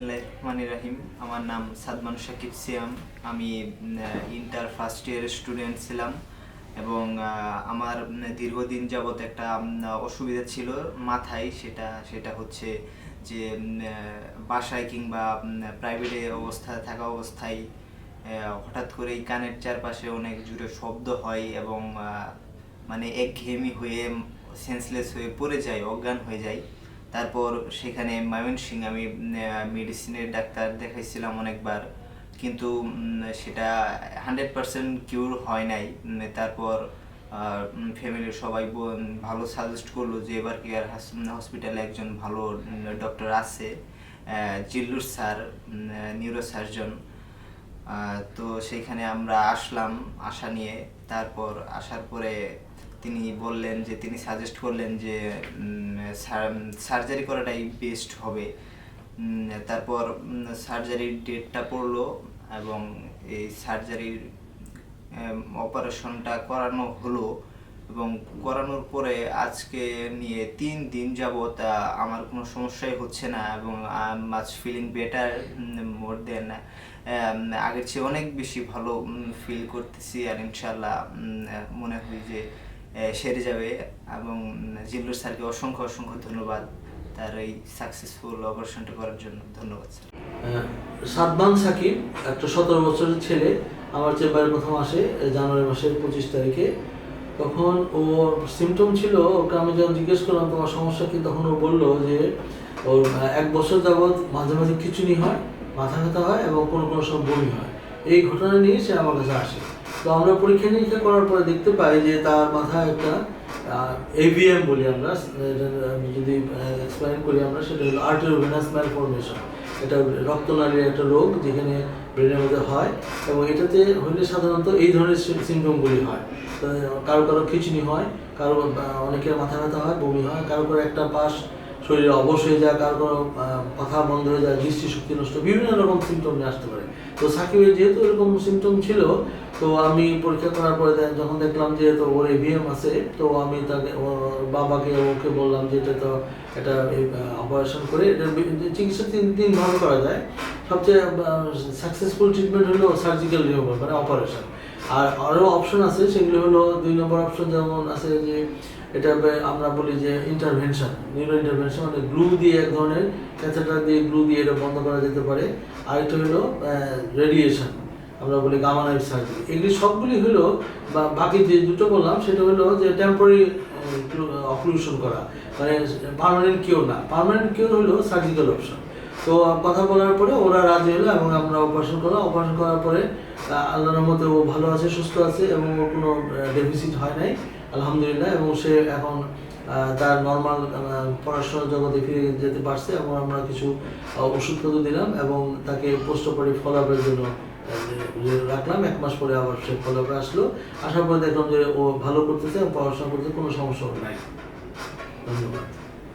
রহমান রাহিম। আমার নাম সাদমান শাকিব সিয়াম। আমি ইন্টার ফার্স্ট ইয়ারের স্টুডেন্ট ছিলাম এবং আমার দীর্ঘদিন যাবৎ একটা অসুবিধা ছিল মাথায়। সেটা সেটা হচ্ছে যে বাসায় কিংবা প্রাইভেটে অবস্থায় থাকা অবস্থায় হঠাৎ করে এই কানের চারপাশে অনেক জোরে শব্দ হয় এবং মানে একঘেয়েমি হয়ে সেন্সলেস হয়ে পড়ে যায়, অজ্ঞান হয়ে যায়। তারপর সেখানে ময়মনসিং আমি মেডিসিনের ডাক্তার দেখাইছিলাম অনেকবার। কিন্তু সেটা হান্ড্রেড পার্সেন্ট কিউর হয় নাই। তারপর ফ্যামিলির সবাই ভালো সাজেস্ট করল যে এবার কেয়ার হসপিটালে একজন ভালো ডক্টর আছে জিল্লুর স্যার নিউরো সার্জন তো সেইখানে আমরা আসলাম আশা নিয়ে। তারপর, আসার পরে তিনি বললেন যে, তিনি সাজেস্ট করলেন যে সার্জারি করাটাই বেস্ট হবে। তারপর সার্জারির ডেটটা পড়ল এবং এই সার্জারির অপারেশনটা করানো হলো এবং করানোর পরে আজকে নিয়ে তিন দিন যাবৎ আমার কোনো সমস্যাই হচ্ছে না এবং মাছ ফিলিং বেটার মোর দেন আগের চেয়ে অনেক বেশি ভালো ফিল করতেছি। আর ইনশাল্লাহ মনে হয় যে সেরে যাবে এবং জিল্লুর স্যারকে অসংখ্য অসংখ্য ধন্যবাদ তার এই সাকসেসফুল অপারেশনটা করার জন্য। ধন্যবাদ, স্যার। সাদমান সাকিব, একটা সতেরো বছরের ছেলে, আমার চেম্বারে প্রথম আসে জানুয়ারি মাসের পঁচিশ তারিখে। তখন ওর সিমটম ছিল, ওকে আমি যখন জিজ্ঞেস করলাম, তোমার সমস্যা কি? তখন ও বলল যে, ওর এক বছর যাবৎ মাঝে মাঝে খিচুনি হয়, মাথা ব্যথা হয় এবং কোনো কোনো সব বমি হয়। এই ঘটনা নিয়ে সে আমার কাছে আসে। তো আমরা পরীক্ষা নিরীক্ষা করার পরে দেখতে পাই যে তার মাথায় একটা এভিএম বলি আমরা আমি যদি এক্সপ্লেন করি আমরা, সেটা হলো আর্টেরিওভেনাস ম্যালফরমেশন এটা রক্তনালীর একটা রোগ যেখানে ব্রেনের মধ্যে হয়, এবং এটাতে হলে সাধারণত এই ধরনের সিমটমগুলি হয়। কারও কারও খিচুনি হয়, কারও অনেকের মাথা ব্যথা হয়, বমি হয়, কারও কারও একটা পাশ শরীরে অবশ হয়ে যায় কারও আহ, কথা বন্ধ হয়ে যায় দৃষ্টি শক্তি নষ্ট বিভিন্ন রকম সিমটম নিয়ে আসতে পারে। তো সাকিবের যেহেতু এরকম সিমটম ছিল তো আমি পরীক্ষা করার পরে যখন দেখলাম যে তো ওর এভিএম আছে তো আমি তাকে ওর বাবাকে ওকে বললাম যে এটা তো এটা অপারেশন করে এটা চিকিৎসা তিন তিন ভাবে করা যায়। সবচেয়ে সাকসেসফুল ট্রিটমেন্ট হলো সার্জিক্যাল রিমুভাল মানে অপারেশন আর আরও অপশন আছে, সেগুলো হলো দুই নম্বর অপশন যেমন আছে যে এটা আমরা বলি যে ইন্টারভেনশন নিউরো ইন্টারভেনশন মানে গ্লু দিয়ে এক ধরনের ক্যাথেটার দিয়ে গ্লু দিয়ে এটা বন্ধ করা যেতে পারে। আরেকটা হলো রেডিয়েশন আমরা বলি গামানাইভ সার্জারি এগুলি সবগুলি হলো বা বাকি যে দুটো বললাম, সেটা হলো যে টেম্পোরারি অক্লুশন করা মানে পার্মানেন্ট কিওর না। পার্মানেন্ট কিওর হলো সার্জিক্যাল অপশন তো কথা বলার পরে ওরা রাজি হলো এবং আমরা অপারেশন করলাম। অপারেশন করার পরে আল্লাহর মতে ও ভালো আছে, সুস্থ আছে এবং ওর কোনো ডেফিসিট হয় নাই, আলহামদুলিল্লাহ। এবং সে এখন তার নর্মাল পড়াশোনার জগতে ফিরে যেতে পারছে এবং আমরা কিছু ওষুধপত্র দিলাম এবং তাকে পোস্ট অপারেটিভ ফলো আপের জন্য রাখলাম। এক মাস পরে আবার সে ফলো আপে আসলো। আসার পরে দেখলাম যে ও ভালো করতেছে এবং পড়াশোনা করতে কোনো সমস্যা নাই। ধন্যবাদ।